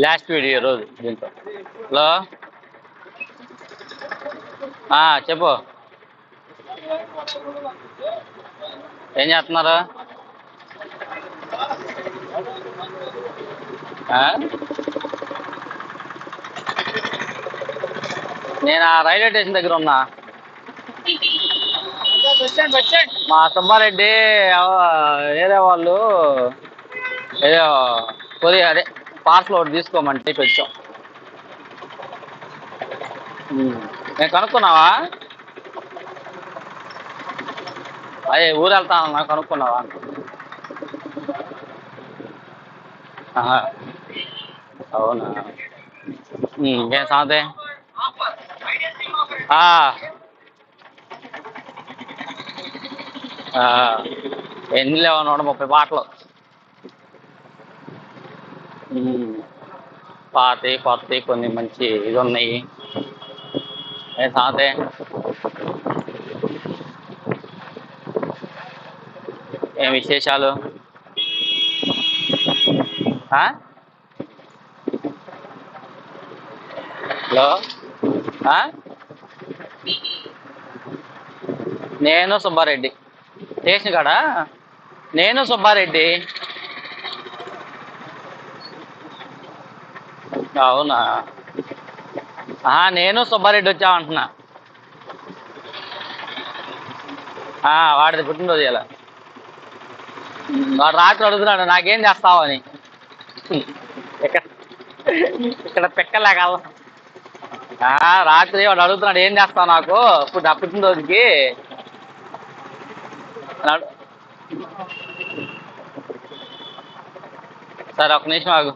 Last video రోజు దీంతో. Hello? ఆ, చెప్పు. ఏం చేస్తున్నారు ఆ? నేను ఆ రైల్వే స్టేషన్ దగ్గర ఉన్నా. మా సుబ్బారెడ్డి వేరే వాళ్ళు ఏదో కొద్దిగా అదే పార్సల్ ఒకటి తీసుకోమంటే వచ్చాం. నేను కనుక్కున్నావా? అదే ఊరు వెళ్తానన్నా కనుక్కున్నావా? అవునా? ఇంకేం సంగతి? ఆ. ఎన్ని లేవు నూట ముప్పై పాటలు. పాతవి కొత్తవి కొన్ని మంచి ఇది ఉన్నాయి. ఏ సంగతి? ఏం విశేషాలు? హలో? ఆ? నేను సుబ్బారెడ్డి. స్టేషన్ కాడా? నేను సుబ్బారెడ్డి. అవునా? ఆ, నేను సుబ్బారెడ్డి వచ్చామంటున్నా ఆ, వాడిది పుట్టినరోజు ఇలా వాడు రాత్రి అడుగుతున్నాడు నాకేం చేస్తావని. ఇక్కడ ఇక్కడ పిక్కలేక రాత్రి వాడు అడుగుతున్నాడు ఏం చేస్తావు నాకు? ఇప్పుడు నా పుట్టినరోజుకి సరే ఒక నిమిషం ఆగు.